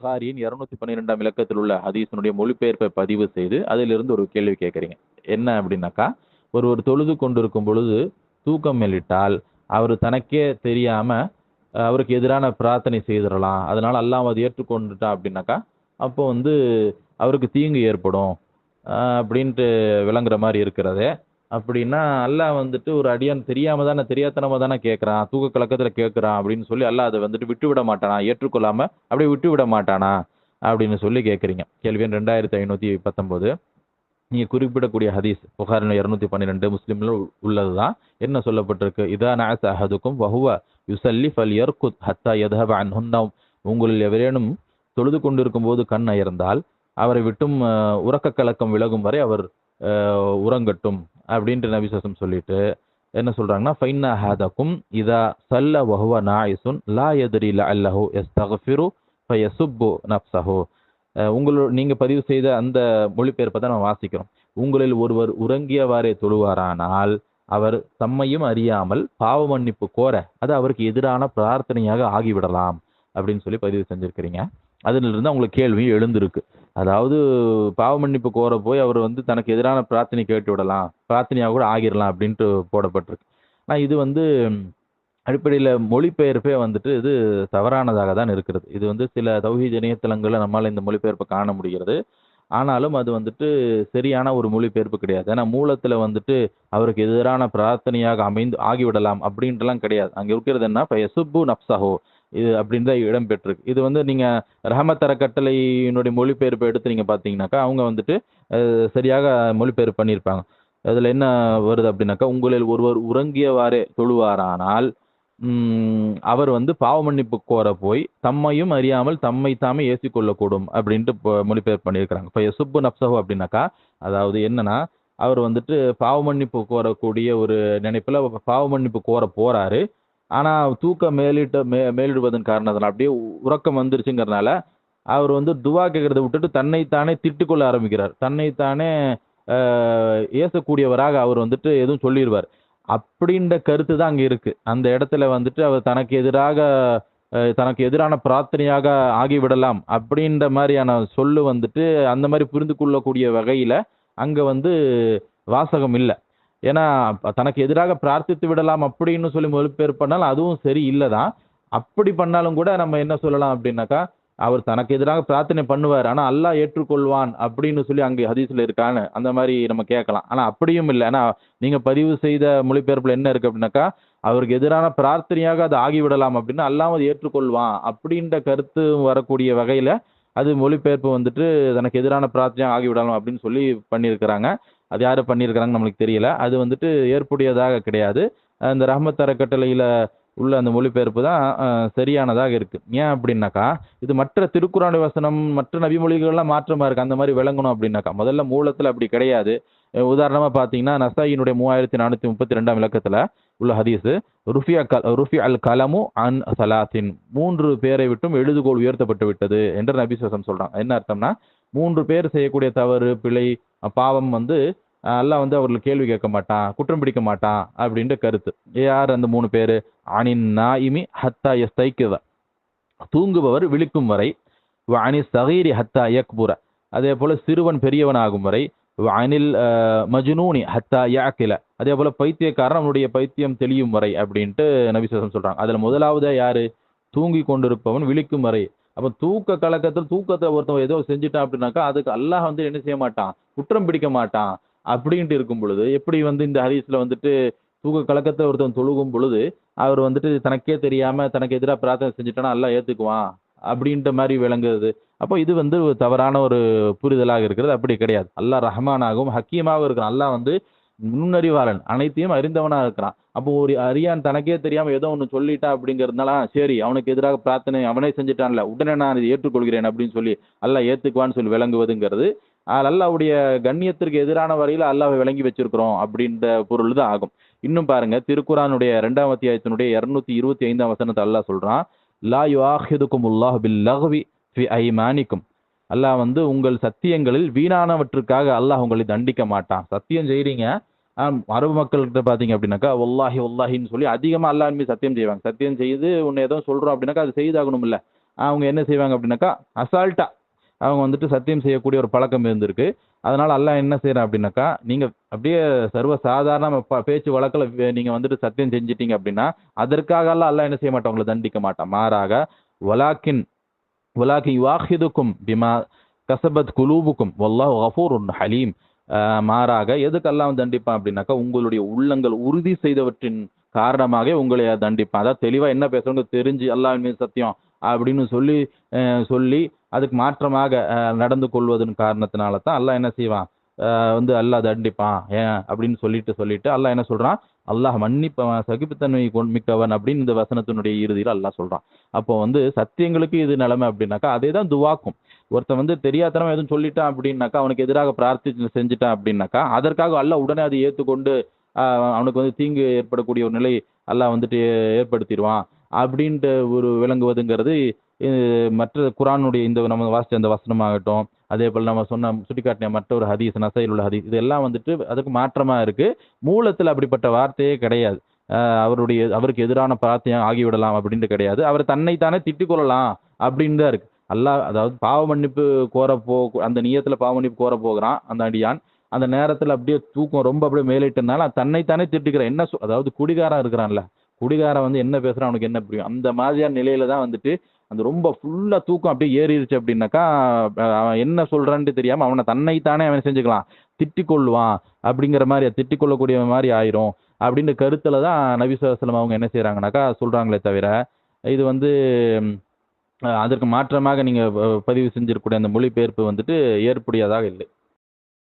புகாரியின் இருநூத்தி பன்னிரெண்டாம் இலக்கத்தில் உள்ள ஹதீஸினுடைய மொழிபெயர்ப்பை பதிவு செய்து அதிலிருந்து ஒரு கேள்வி கேட்குறீங்க. என்ன அப்படின்னாக்கா ஒருவர் தொழுது கொண்டிருக்கும் பொழுது தூக்கம் மேலிட்டால் அவர் தனக்கே தெரியாம அவருக்கு எதிரான பிரார்த்தனை செய்திடலாம். அதனால அல்லாம அதை ஏற்றுக்கொண்டுட்டா அப்படின்னாக்கா அப்போ வந்து அவருக்கு தீங்கு ஏற்படும் அப்படின்ட்டு விளங்குற மாதிரி இருக்கிறதே. அப்படின்னா அல்லாஹ் வந்துட்டு ஒரு அடியான் தெரியாம தானே தெரியாத்தனமா தானே கேட்கறான் தூக்க கலக்கத்துல கேட்கறான் அப்படின்னு சொல்லி அல்லாஹ் அதை வந்துட்டு விட்டு விட மாட்டானா ஏற்றுக்கொள்ளாம அப்படியே விட்டு விட மாட்டானா அப்படின்னு சொல்லி கேட்குறீங்க கேள்வி ரெண்டாயிரத்தி ஐநூற்றி பத்தொம்போது நீங்கள் குறிப்பிடக்கூடிய ஹதீஸ் புகாரில் இருநூத்தி பன்னிரெண்டு முஸ்லீமில் உள்ளது தான் என்ன சொல்லப்பட்டிருக்கு? இதா நாஸ் அஹதுக்கும் வஹுவ யுசல்லி ஃபல் யர்குத் ஹத்தா யதஹப அன்ஹுன்னவ் உங்களில் எவரேனும் தொழுது கொண்டிருக்கும் போது கண் அயர்ந்தால் அவரை விட்டும் உறக்க கலக்கம் விலகும் வரை அவர் உறங்கட்டும். அப்படின்ட்டு நபிசசம் சொல்லிட்டு என்ன சொல்றாங்கன்னா ஃபைன்னா ஹாதக்கும் இதா சல்ல வஹுவ நாயிசுன் லா எதிரி லஅல்லஹு யஸ்தக்ஃபிரு ஃபயசுப்பு நஃப்ஸஹு. அஹ் உங்களோட நீங்க பதிவு செய்த அந்த மொழிபெயர்ப்பை தான் நம்ம வாசிக்கிறோம். உங்களில் ஒருவர் உறங்கியவாறே தொழுவாரானால் அவர் தம்மையும் அறியாமல் பாவ மன்னிப்பு கோர அது அவருக்கு எதிரான பிரார்த்தனையாக ஆகிவிடலாம் அப்படின்னு சொல்லி பதிவு செஞ்சிருக்கிறீங்க. அதிலிருந்து உங்களுக்கு கேள்வியும் எழுந்திருக்கு. அதாவது பாவ மன்னிப்பு கோர போய் அவர் வந்து தனக்கு எதிரான பிரார்த்தனை கேட்டு விடலாம். பிரார்த்தனையாக கூட ஆகிடலாம் அப்படின்ட்டு போடப்பட்டிருக்கு. ஆனால் இது வந்து அடிப்படையில் மொழிபெயர்ப்பே வந்துட்டு இது தவறானதாக தான் இருக்கிறது. இது வந்து சில தௌஹீத் இணையதளங்களில் நம்மால் இந்த மொழிபெயர்ப்பை காண முடிகிறது. ஆனாலும் அது வந்துட்டு சரியான ஒரு மொழிபெயர்ப்பு கிடையாது. ஏன்னா மூலத்தில் வந்துட்டு அவருக்கு எதிரான பிரார்த்தனையாக அமைந்து ஆகிவிடலாம் அப்படின்ட்டுலாம் கிடையாது. அங்கே இருக்கிறது என்ன? இப்போ எசுப்பு நப்சஹோ. இது அப்படின்னு தான் இடம்பெற்றிருக்கு இது வந்து நீங்கள் ரஹமத் அறக்கட்டளையினுடைய மொழிபெயர்ப்பை எடுத்து நீங்கள் பார்த்தீங்கன்னாக்கா அவங்க வந்துட்டு சரியாக மொழிபெயர்ப்பு பண்ணியிருப்பாங்க. அதில் என்ன வருது அப்படின்னாக்கா உங்களில் ஒருவர் உறங்கியவாறே தொழுவாரானால் அவர் வந்து பாவ மன்னிப்பு கோர போய் தம்மையும் அறியாமல் தம்மை தாமே ஏசிக்கொள்ளக்கூடும் அப்படின்ட்டு மொழிபெயர்ப்பு பண்ணியிருக்கிறாங்க. இப்போ சுப்பு நப்சஹு அப்படின்னாக்கா அதாவது என்னன்னா அவர் வந்துட்டு பாவ மன்னிப்பு கோரக்கூடிய ஒரு நினைப்பில் பாவ மன்னிப்பு கோர போறாரு. ஆனா தூக்கம் மேலிட்ட மே மேலிடுவதன் காரணத்தினால அப்படியே உறக்கம் வந்துருச்சுங்கிறதுனால அவர் வந்து துவா கேட்கறத விட்டுட்டு தன்னைத்தானே திட்டுக்கொள்ள ஆரம்பிக்கிறார். தன்னைத்தானே ஏசக்கூடியவராக அவர் வந்துட்டு எதுவும் சொல்லிடுவார். அப்படின்ற கருத்து தான் அங்கே இருக்கு. அந்த இடத்துல வந்துட்டு அவர் தனக்கு எதிராக தனக்கு எதிரான பிரார்த்தனையாக ஆகிவிடலாம் அப்படின்ற மாதிரியான சொல்லு வந்துட்டு அந்த மாதிரி புரிந்து கொள்ளக்கூடிய வகையில அங்க வந்து வாசகம் இல்லை. ஏன்னா தனக்கு எதிராக பிரார்த்தித்து விடலாம் அப்படின்னு சொல்லி மொழிபெயர்ப்பு பண்ணாலும் அதுவும் சரி இல்லை தான். அப்படி பண்ணாலும் கூட நம்ம என்ன சொல்லலாம் அப்படின்னாக்கா அவர் தனக்கு எதிராக பிரார்த்தனை பண்ணுவார். ஆனால் அல்லாஹ் ஏற்றுக்கொள்வான் அப்படின்னு சொல்லி அங்கே ஹதீஸ்ல இருக்கான்னு அந்த மாதிரி நம்ம கேட்கலாம். ஆனால் அப்படியும் இல்லை. ஏன்னா நீங்க பதிவு செய்த மொழிபெயர்ப்பில் என்ன இருக்கு அப்படின்னாக்கா அவருக்கு எதிரான பிரார்த்தனையாக அது ஆகிவிடலாம் அப்படின்னு அல்லாம அது ஏற்றுக்கொள்வான் அப்படின்ற கருத்து வரக்கூடிய வகையில அது மொழிபெயர்ப்பு வந்துட்டு தனக்கு எதிரான பிரார்த்தனையாக ஆகிவிடலாம் அப்படின்னு சொல்லி பண்ணியிருக்கிறாங்க. அது யார் பண்ணியிருக்கிறாங்க நம்மளுக்கு தெரியல. அது வந்துட்டு ஏற்புடையதாக கிடையாது. அந்த ரஹமத் அறக்கட்டளையில் உள்ள அந்த மொழிபெயர்ப்பு தான் சரியானதாக இருக்குது ஏன் அப்படின்னாக்கா இது மற்ற திருக்குறான் வசனம் மற்ற நபிமொழிகள்லாம் மாற்றமாக இருக்குது அந்த மாதிரி விளங்கணும் அப்படின்னாக்கா முதல்ல மூலத்தில் அப்படி கிடையாது. உதாரணமாக பார்த்தீங்கன்னா நசாயினுடைய மூவாயிரத்தி நானூற்றி முப்பத்தி ரெண்டாம் விளக்கத்தில் உள்ள ஹதீஸு ருஃபியா கல் ருஃபி அல் கலமு அன் சலாத்தின் மூன்று பேரை விட்டும் எழுதுகோள் உயர்த்தப்பட்டு விட்டது என்று நபிசுவசம் சொல்கிறாங்க என்ன அர்த்தம்னா மூன்று பேர் செய்யக்கூடிய தவறு பிழை பாவம் வந்து எல்லாம் அல்லாஹ் வந்து அவர்கள் கேள்வி கேட்க மாட்டான் குற்றம் பிடிக்க மாட்டான் அப்படின்ற கருத்து. யார் அந்த மூணு பேர்? அனின் நாயிமி ஹத்தா எஸ்தைக்குவ தூங்குபவர் விழிக்கும் வரை வ அனி சகீரி ஹத்தா யக்புர. அதே போல சிறுவன் பெரியவன் ஆகும் வரை வ அனில் மஜ்னூனி ஹத்தா யாக்கில அதே போல பைத்தியக்காரன் அவனுடைய பைத்தியம் தெளியும் வரை அப்படின்ட்டு நவிசேஷம் சொல்றாங்க. அதுல முதலாவது யாரு? தூங்கி கொண்டிருப்பவன் விழிக்கும் வரை. அப்போ தூக்க கலக்கத்தில் தூக்கத்தை ஒருத்தன் ஏதோ செஞ்சுட்டான் அப்படின்னாக்கா அதுக்கு அல்லாஹ் வந்து என்ன செய்ய மாட்டான்? குற்றம் பிடிக்க மாட்டான். அப்படின்ட்டு இருக்கும் பொழுது எப்படி வந்து இந்த ஹரிஸ்ல வந்துட்டு தூக்க கலக்கத்தை ஒருத்தன் தொழுகும் பொழுது அவர் வந்துட்டு தனக்கே தெரியாம தனக்கு எதிராக பிரார்த்தனை செஞ்சுட்டானா எல்லாம் ஏத்துக்குவான். அப்படின்ற மாதிரி விளங்குது அப்போ இது வந்து ஒரு தவறான ஒரு புரிதலாக இருக்கிறது. அப்படி கிடையாது. அல்லாஹ் ரஹ்மானாகவும் ஹக்கீமாகவும் இருக்கிறான். அல்லாஹ் வந்து நுண்ணறிவாளன். அனைத்தையும் அறிந்தவனா இருக்கிறான். அப்போ ஒரு அரியான் தனக்கே தெரியாம ஏதோ ஒன்று சொல்லிட்டா அப்படிங்கிறதுனால சரி அவனுக்கு எதிராக பிரார்த்தனை அவனே செஞ்சுட்டான்ல உடனே நான் இதை ஏற்றுக்கொள்கிறேன் அப்படின்னு சொல்லி அல்ல ஏத்துக்குவான்னு சொல்லி விளங்குவதுங்கிறது அல்லாவுடைய கண்ணியத்திற்கு எதிரான வரையில அல்லாவை விளங்கி வச்சிருக்கிறோம் அப்படின்ற பொருள் தான் ஆகும். இன்னும் பாருங்க திருக்குறானுடைய இரண்டாம் அத்தியாயத்தினுடைய இருநூத்தி இருபத்தி ஐந்தாம் வசனத்தை அல்லாஹ் சொல்றான் லா யுஆஹிதுக்கும் உல்லாஹ் பில் லஹ்வி ஃபி ஐமானிக்கும். அல்லாஹ் வந்து உங்கள் சத்தியங்களில் வீணானவற்றுக்காக அல்லாஹ் உங்களை தண்டிக்க மாட்டான். சத்தியம் செய்றீங்க அரபு மக்கள்கிட்ட பார்த்தீங்க அப்படின்னாக்கா ஒல்லாஹி ஒல்லாஹின்னு சொல்லி அதிகமாக அல்லாஹ் மீது சத்தியம் செய்வாங்க. சத்தியம் செய்து உன்னை ஏதோ சொல்கிறோம் அப்படின்னாக்கா அது செய்தாகணும் இல்லை அவங்க என்ன செய்வாங்க அப்படின்னாக்கா அசால்ட்டா அவங்க வந்துட்டு சத்தியம் செய்யக்கூடிய ஒரு பழக்கம் இருந்திருக்கு. அதனால் அல்லாஹ் என்ன செய்கிறேன் அப்படின்னாக்கா நீங்கள் அப்படியே சர்வ சாதாரண ப- பேச்சு வழக்கில் நீங்கள் வந்துட்டு சத்தியம் செஞ்சிட்டீங்க அப்படின்னா அதற்காக எல்லாம் அல்லாஹ் என்ன செய்ய மாட்டோம் உங்களை தண்டிக்க மாட்டான். மாறாக வலாக்கின் வலாக்கி வாஹிதுக்கும் பிமா கசபத் குலூபுக்கும் வல்லாஹ் கஃபூருன் ஹலீம். மாறாக எதுக்கெல்லாம் தண்டிப்பான் அப்படின்னாக்கா உங்களுடைய உள்ளங்கள் உறுதி செய்தவற்றின் காரணமாக உங்களை தண்டிப்பான். அதாவது தெளிவாக என்ன பேசுறவங்க தெரிஞ்சு அல்லாவின் மீது சத்தியம் அப்படின்னு சொல்லி சொல்லி அதுக்கு மாற்றமாக நடந்து கொள்வதன் காரணத்தினால தான் அல்லாஹ் என்ன செய்வான்? வந்து அல்லாஹ் தண்டிப்பான் ஏன் அப்படின்னு சொல்லிட்டு சொல்லிட்டு அல்லாஹ் என்ன சொல்றான்? அல்லாஹ் மன்னிப்பவன் சகிப்புத்தன்மை கொண் மிக்கவன் அப்படின்னு இந்த வசனத்தினுடைய இறுதியில் அல்லாஹ் சொல்றான். அப்போ வந்து சத்தியங்களுக்கு இது நிலைமை அப்படின்னாக்கா அதே தான் துவாக்கும். ஒருத்தன் வந்து தெரியாதனமா எதுவும் சொல்லிட்டான் அப்படின்னாக்கா அவனுக்கு எதிராக பிரார்த்தி செஞ்சுட்டான் அப்படின்னாக்கா அதற்காக அல்ல உடனே அதை ஏற்றுக்கொண்டு அவனுக்கு வந்து தீங்கு ஏற்படக்கூடிய ஒரு நிலை அல்லாஹ் வந்துட்டு ஏற்படுத்திடுவான் அப்படின்ட்டு ஒரு விளங்குவதுங்கிறது மற்ற குரானுடைய இந்த நம்ம வாசிச்ச அந்த வசனமாகட்டும் அதே போல் நம்ம சொன்ன சுட்டிக்காட்டின மற்ற ஒரு ஹதீஸ் நசையில் உள்ள ஹதீஸ் இதெல்லாம் வந்துட்டு அதுக்கு மாற்றமாக இருக்குது மூலத்தில் அப்படிப்பட்ட வார்த்தையே கிடையாது. அவருடைய அவருக்கு எதிரான பிரார்த்தனை ஆகிவிடலாம் அப்படின்ட்டு கிடையாது. அவர் தன்னைத்தானே திட்டிக் கொள்ளலாம் அப்படின்னு தான் இருக்குது அல்லாஹ் அதாவது பாவ மன்னிப்பு கோர போ அந்த நியத்துல பாவ மன்னிப்பு கோர போகிறான் அந்த அடியான். அந்த நேரத்துல அப்படியே தூக்கம் ரொம்ப அப்படியே மேலிட்டனால தன்னைத்தானே திட்டுக்கிறான் என்ன அதாவது குடிகாரா இருக்கிறான்ல குடிகாரன் வந்து என்ன பேசுறான் அவனுக்கு என்ன புரியும்? அந்த மாதிரியான நிலையில தான் வந்துட்டு அந்த ரொம்ப ஃபுல்லா தூக்கம் அப்படியே ஏறிடுச்சு அப்படின்னாக்கா அவன் என்ன சொல்றான்ட்டு தெரியாம அவனை தன்னைத்தானே அவன் செஞ்சுக்கலாம். திட்டிக் கொள்வான் அப்படிங்கிற மாதிரி திட்டிக் கொள்ளக்கூடிய மாதிரி ஆயிரும் அப்படின்ற கருத்துல தான் நபிசுவாசலம் அவங்க என்ன செய்யறாங்கனாக்கா சொல்றாங்களே தவிர இது வந்து அதற்கு மாற்றமாக நீங்கள் பதிவு செஞ்சிருக்கக்கூடிய அந்த மொழிபெயர்ப்பு வந்துட்டு ஏற்புடையதாக இல்லை.